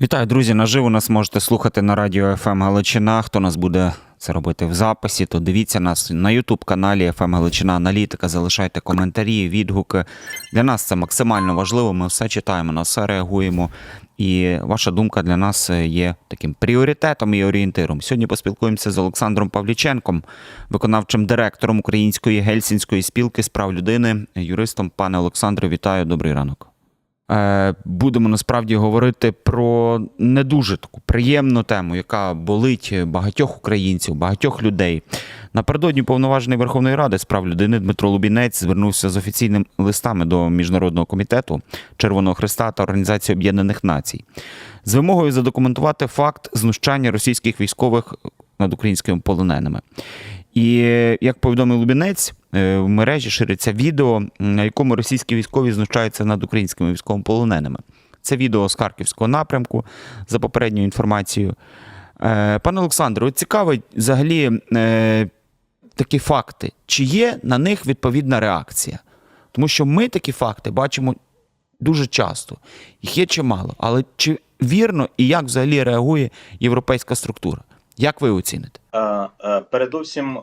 Вітаю, друзі! Наживо нас можете слухати на радіо ФМ Галичина. Хто нас буде це робити в записі, то дивіться нас на Ютуб каналі ФМ Галичина Аналітика. Залишайте коментарі, відгуки. Для нас це максимально важливо. Ми все читаємо, на все реагуємо. І ваша думка для нас є таким пріоритетом і орієнтиром. Сьогодні поспілкуємося з Олександром Павліченком, виконавчим директором Української гельсінської спілки з прав людини, юристом. Пане Олександре, вітаю, добрий ранок. Е, Будемо насправді говорити про не дуже таку приємну тему, яка болить багатьох українців, багатьох людей. Напередодні повноважений Верховної Ради з прав людини Дмитро Лубінець звернувся з офіційними листами до Міжнародного комітету Червоного Христа та Організації Об'єднаних Націй з вимогою задокументувати факт знущання російських військових над українськими полоненими. І як повідомив Лубінець, е, в мережі шириться відео, на якому російські військові знущаються над українськими військовополоненими. Це відео з Харківського напрямку за попередньою інформацією. Е, Пане Олександре, от цікавить взагалі е, такі факти. Чи є на них відповідна реакція? Тому що ми такі факти бачимо дуже часто. Їх є чимало. Але чи вірно і як взагалі реагує європейська структура? Як ви оціните? Е, е, Передовсім, е,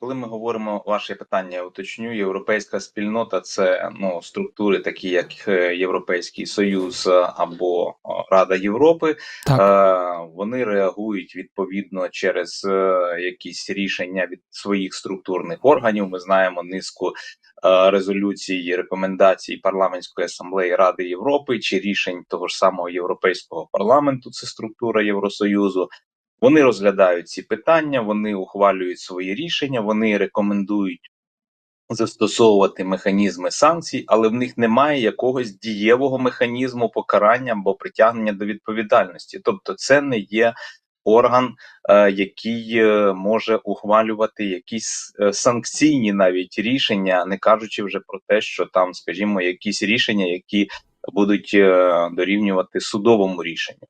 коли ми говоримо ваше питання, уточню, європейська спільнота це ну структури, такі як Європейський Союз або Рада Європи. Так. Вони реагують відповідно через якісь рішення від своїх структурних органів. Ми знаємо низку резолюцій, і рекомендацій парламентської асамблеї Ради Європи чи рішень того ж самого Європейського парламенту. Це структура Євросоюзу. Вони розглядають ці питання, вони ухвалюють свої рішення, вони рекомендують застосовувати механізми санкцій, але в них немає якогось дієвого механізму покарання або притягнення до відповідальності. Тобто, це не є орган, е, який е, може ухвалювати якісь е, санкційні навіть рішення, не кажучи вже про те, що там, скажімо, якісь рішення, які будуть дорівнювати судовому рішенню.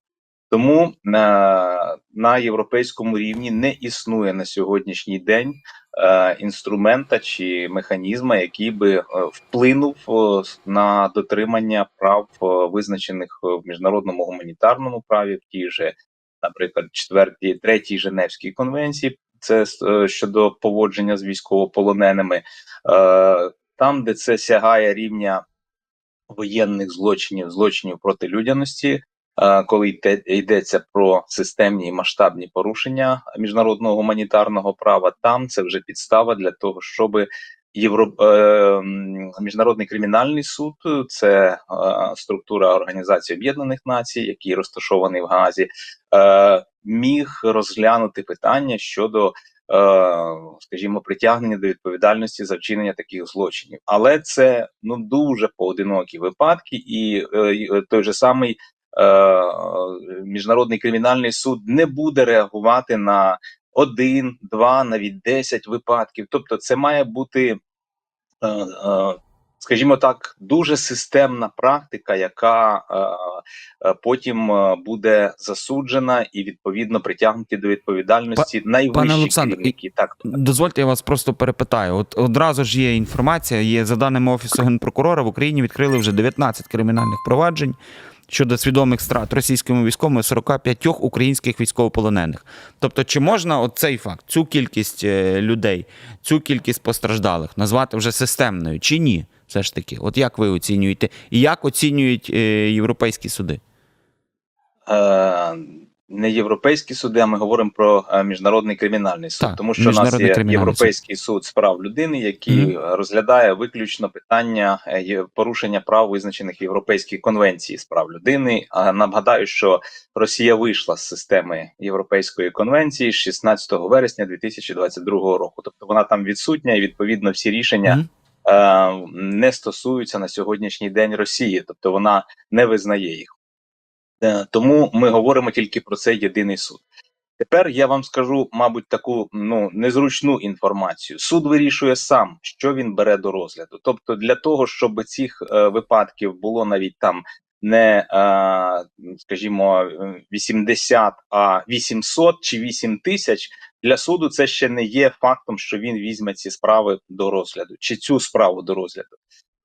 Тому на, на європейському рівні не існує на сьогоднішній день е, інструмента чи механізма, який би е, вплинув е, на дотримання прав е, визначених в міжнародному гуманітарному праві, в тій же, наприклад, четвертій, третій Женевській конвенції, це е, щодо поводження з військовополоненими, е, там, де це сягає рівня воєнних злочинів, злочинів проти людяності. Коли йде, йдеться про системні і масштабні порушення міжнародного гуманітарного права, там це вже підстава для того, щоб Євро... е, міжнародний кримінальний суд, це структура Організації Об'єднаних Націй, який розташований в Гаазі, е, міг розглянути питання щодо. е, Скажімо, притягнення до відповідальності за вчинення таких злочинів, але це ну дуже поодинокі випадки, і той же самий міжнародний кримінальний суд не буде реагувати на один, два, навіть десять випадків. Тобто, це має бути, е, е, скажімо так, дуже системна практика, яка е, е, потім е, буде засуджена і відповідно притягнуті до відповідальності найвищі Олександр, керівники. Так Дозвольте, я вас просто перепитаю. От одразу ж є інформація, є за даними Офісу Генпрокурора, в Україні відкрили вже 19 кримінальних проваджень щодо свідомих страт російськими військовими 45 українських військовополонених. Тобто, чи можна от цей факт, цю кількість е, людей, цю кількість постраждалих назвати вже системною, чи ні? Все ж таки, от як ви оцінюєте, і як оцінюють е, європейські суди? Не європейські суди, а ми говоримо про е, міжнародний кримінальний суд, Так, тому що у нас є європейський суд з прав людини, який Мгм. розглядає виключно питання е, порушення прав, визначених в Європейській конвенції з прав людини. А нагадаю, що Росія вийшла з системи Європейської конвенції з 16 вересня 2022 року. Тобто вона там відсутня, і відповідно всі рішення е, не стосуються на сьогоднішній день Росії, тобто вона не визнає їх. Е, Тому ми говоримо тільки про цей єдиний суд. Тепер я вам скажу, мабуть, таку ну незручну інформацію. Суд вирішує сам, що він бере до розгляду. Тобто, для того, щоб цих е, випадків було навіть там не, е, скажімо, е, 80, а 800 чи 8 тисяч, для суду це ще не є фактом, що він візьме ці справи до розгляду, чи цю справу до розгляду.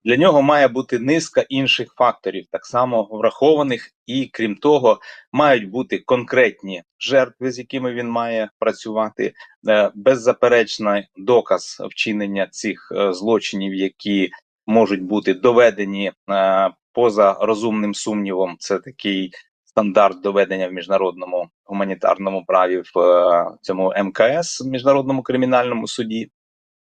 Для нього має бути низка інших факторів, так само врахованих, і крім того, мають бути конкретні жертви, з якими він має працювати, е, беззаперечний доказ вчинення цих е, злочинів, які можуть бути доведені е, поза розумним сумнівом. Це такий стандарт доведення в міжнародному гуманітарному праві в цьому МКС міжнародному кримінальному суді.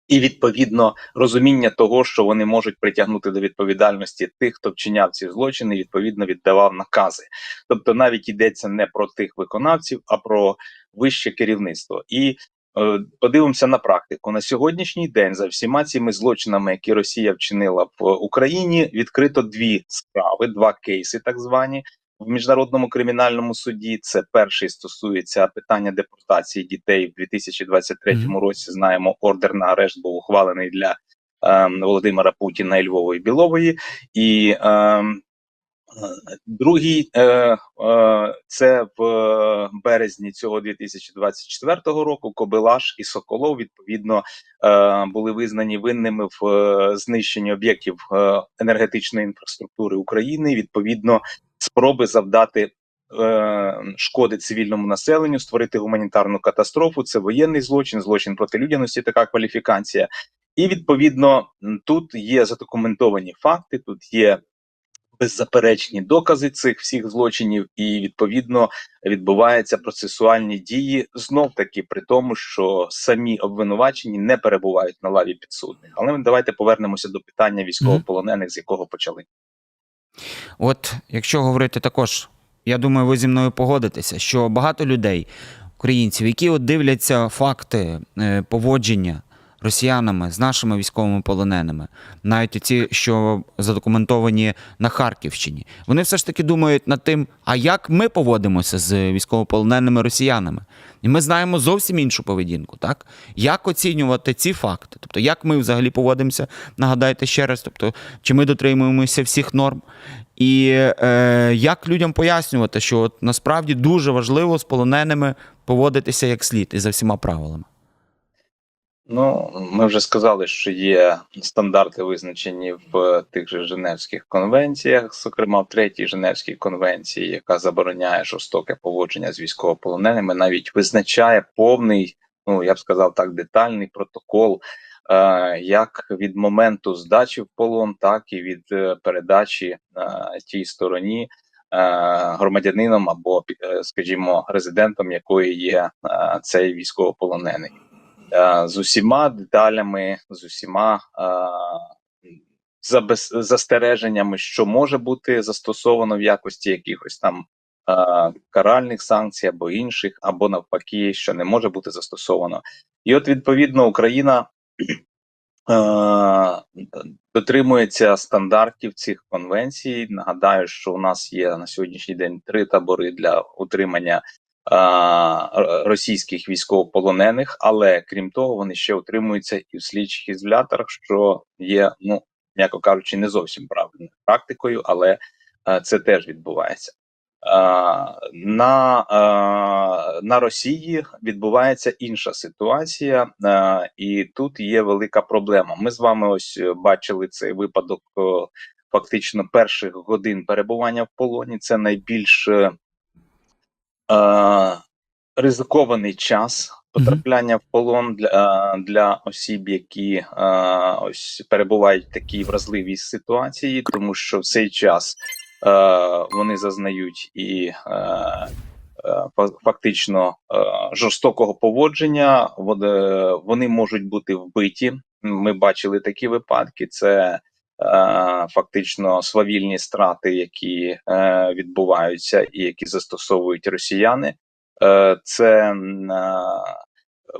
І відповідно розуміння того, що вони можуть притягнути до відповідальності тих, хто вчиняв ці злочини, і відповідно віддавав накази. Тобто, навіть йдеться не про тих виконавців, а про вище керівництво. І е, подивимося на практику на сьогоднішній день. За всіма цими злочинами, які Росія вчинила в Україні, відкрито дві справи, два кейси, так звані. В міжнародному кримінальному суді це перший стосується питання депортації дітей в 2023 Мгм. році. Знаємо, ордер на арешт був ухвалений для ем, Володимира Путіна і Львової Білової, і е, другий е, е, це в е, березні цього 2024 року. Кобилаш і Соколов відповідно е, були визнані винними в е, знищенні об'єктів е, енергетичної інфраструктури України. Відповідно, спроби завдати е, шкоди цивільному населенню, створити гуманітарну катастрофу. Це воєнний злочин, злочин проти людяності, така кваліфікація. І відповідно тут є задокументовані факти, тут є беззаперечні докази цих всіх злочинів, і відповідно відбуваються процесуальні дії знов таки при тому, що самі обвинувачені не перебувають на лаві підсудних. Але давайте повернемося до питання військовополонених, з якого почали. От якщо говорити також, я думаю, ви зі мною погодитеся, що багато людей, українців, які от дивляться факти е, поводження росіянами з нашими військовими полоненими, навіть ті, що задокументовані на Харківщині, вони все ж таки думають над тим, а як ми поводимося з військовополоненими росіянами. І ми знаємо зовсім іншу поведінку, так? Як оцінювати ці факти? Тобто, як ми взагалі поводимося, нагадайте ще раз, тобто, чи ми дотримуємося всіх норм, і е, як людям пояснювати, що от, насправді дуже важливо з полоненими поводитися як слід і за всіма правилами. Ну, ми вже сказали, що є стандарти визначені в тих же Женевських конвенціях, зокрема в третій Женевській конвенції, яка забороняє жорстоке поводження з військовополоненими, навіть визначає повний, ну я б сказав так, детальний протокол, е, як від моменту здачі в полон, так і від е, передачі е, тій стороні. е, Громадянином або, е, скажімо, резидентом якої є е, цей військовополонений е, з усіма деталями, з усіма е, застереженнями, що може бути застосовано в якості якихось там е, каральних санкцій або інших, або навпаки, що не може бути застосовано. І от відповідно Україна е, дотримується стандартів цих конвенцій. Нагадаю, що у нас є на сьогоднішній день три табори для утримання російських військовополонених, але крім того, вони ще утримуються і в слідчих ізоляторах, що є, ну м'яко кажучи, не зовсім правильною практикою, але це теж відбувається. На, на Росії відбувається інша ситуація, і тут є велика проблема. Ми з вами ось е, бачили цей випадок фактично перших годин перебування в полоні. Це найбільш ризикований час потрапляння в полон для, е, для осіб, які е, ось перебувають в такій вразливій ситуації, тому що в цей час е, вони зазнають і фактично жорстокого поводження. Вод- Вони можуть бути вбиті. Ми бачили такі випадки. Це фактично свавільні страти, які е, відбуваються і які застосовують росіяни. Е, це е,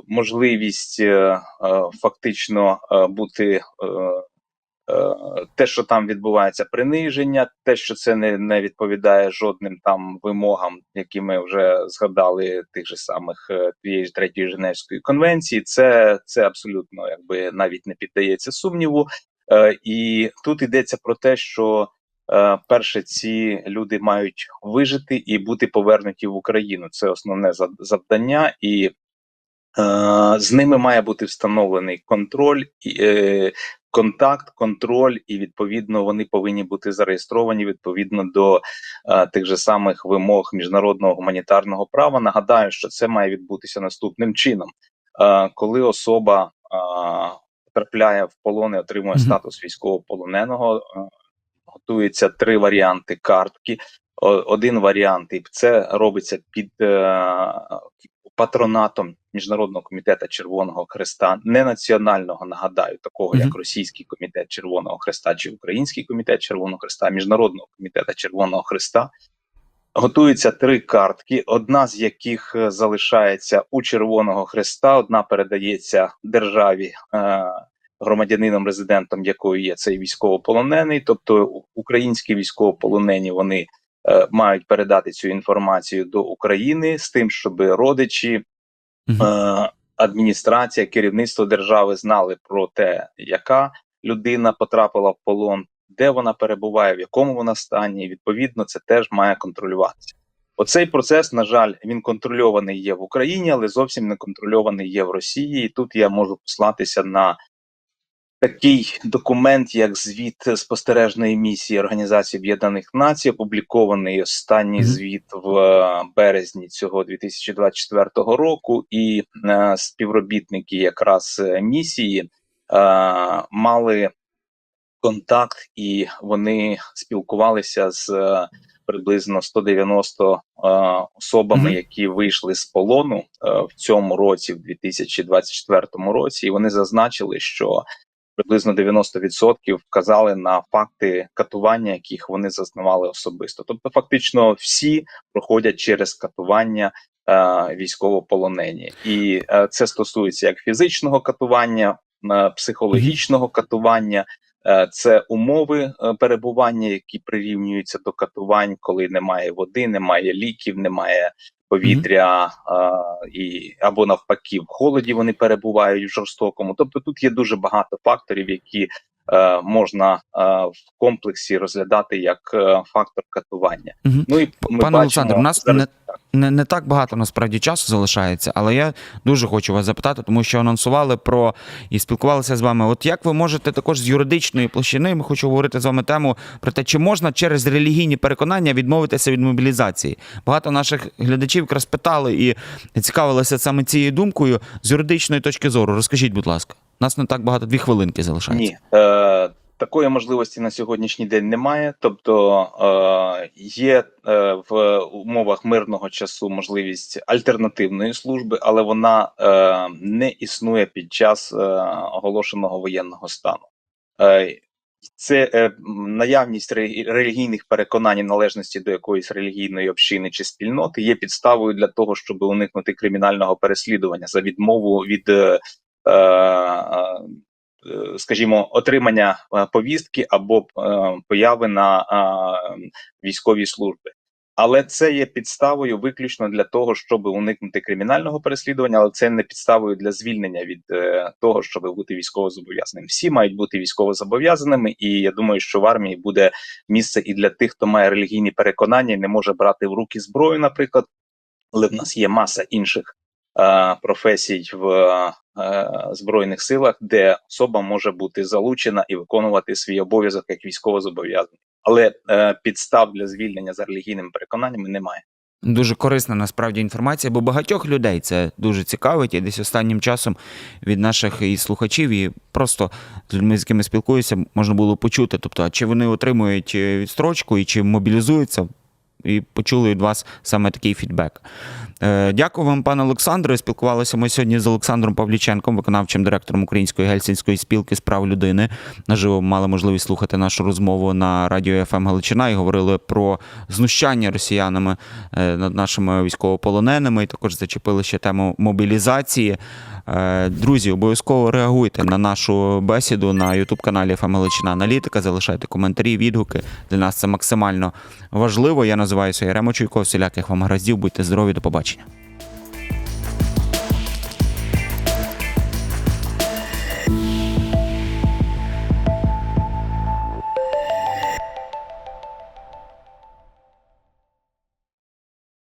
можливість е, фактично бути. Те, що там відбувається приниження, те, що це не, не відповідає жодним там вимогам, які ми вже згадали, тих же самих тієї третьої Женевської конвенції, це, це абсолютно якби навіть не піддається сумніву. І тут йдеться про те, що перше, ці люди мають вижити і бути повернуті в Україну. Це основне завдання, і е, з ними має бути встановлений контроль, і, е, контакт, контроль, і відповідно вони повинні бути зареєстровані відповідно до е, тих же самих вимог міжнародного гуманітарного права. Нагадаю, що це має відбутися наступним чином, Е, коли особа е, потрапляє в полон і отримує Мгм. статус військовополоненого. Готуються три варіанти картки. Один варіант, і це робиться під е, патронатом Міжнародного комітету Червоного Хреста, не національного, нагадаю, такого Мгм. як Російський комітет Червоного Хреста чи Український комітет Червоного Хреста, Міжнародного комітету Червоного Хреста. Готуються три картки, одна з яких е, залишається у Червоного Хреста, одна передається державі, е, громадянином, резидентом якої є цей військовополонений. Тобто українські військовополонені вони е, мають передати цю інформацію до України з тим, щоб родичі, е, адміністрація, керівництво держави знали про те, яка людина потрапила в полон, де вона перебуває, в якому вона стані. І відповідно це теж має контролюватися. Оцей процес, на жаль, він контрольований є в Україні, але зовсім не контрольований є в Росії. І тут я можу послатися на такий документ, як звіт спостережної місії Організації Об'єднаних Націй, опублікований останній звіт в е, березні цього 2024 року, і е, співробітники якраз е, місії е, мали контакт, і вони спілкувалися з е, приблизно 190 е, особами, які вийшли з полону е, в цьому році, в 2024 році, і вони зазначили, що приблизно 90% вказали на факти катування, яких вони зазнавали особисто. Тобто, фактично, всі проходять через катування е, військовополонені, і е, це стосується як фізичного катування, е, психологічного катування. Це умови перебування, які прирівнюються до катувань, коли немає води, немає ліків, немає повітря, е, і або навпаки, в холоді вони перебувають в жорстокому. Тобто тут є дуже багато факторів, які можна е, в комплексі розглядати як е, фактор катування. Мгм. Ну і ми Пане Олександр, у нас зараз- не, не, не так багато насправді часу залишається, але я дуже хочу вас запитати, тому що анонсували про і спілкувалися з вами. От як ви можете також з юридичної площини, ми хочу говорити з вами тему про те, чи можна через релігійні переконання відмовитися від мобілізації? Багато наших глядачів якраз питали і цікавилися саме цією думкою з юридичної точки зору. Розкажіть, будь ласка, нас не так багато, дві хвилинки залишається. Ні, е, такої можливості на сьогоднішній день немає. Тобто е, є е, в умовах мирного часу можливість альтернативної служби, але вона е, не існує під час е, оголошеного воєнного стану. Е, це е, наявність релігійних переконань і належності до якоїсь релігійної общини чи спільноти є підставою для того, щоб уникнути кримінального переслідування за відмову від е, скажімо, отримання е, повістки або е, появи на е, військовій службі. Але це є підставою виключно для того, щоб уникнути кримінального переслідування, але це не підставою для звільнення від е, того, щоб бути військовозобов'язаним. Всі мають бути військовозобов'язаними, і я думаю, що в армії буде місце і для тих, хто має релігійні переконання, і не може брати в руки зброю, наприклад. Але в нас є маса інших е, професій в е, збройних силах, де особа може бути залучена і виконувати свій обов'язок як військовозобов'язаний. Але е, підстав для звільнення за релігійними переконаннями немає. Дуже корисна насправді інформація, бо багатьох людей це дуже цікавить. І десь останнім часом від наших і слухачів, і просто з людьми, з якими спілкуюся, можна було почути. Тобто, чи вони отримують е, відстрочку і чи мобілізуються, і почули від вас саме такий фідбек. Е, Дякую вам, пане Олександре. Спілкувалися ми сьогодні з Олександром Павліченком, виконавчим директором Української гельсінської спілки з прав людини. Наживо мали можливість слухати нашу розмову на радіо ФМ Галичина і говорили про знущання росіянами е, над нашими військовополоненими. І також зачепили ще тему мобілізації. Е, Друзі, обов'язково реагуйте на нашу бесіду на Ютуб каналі ФМ Галичина Аналітика. Залишайте коментарі, відгуки. Для нас це максимально важливо. Я називаюся Яремо Чуйко. Всіляких вам гараздів. Будьте здорові, до побачення.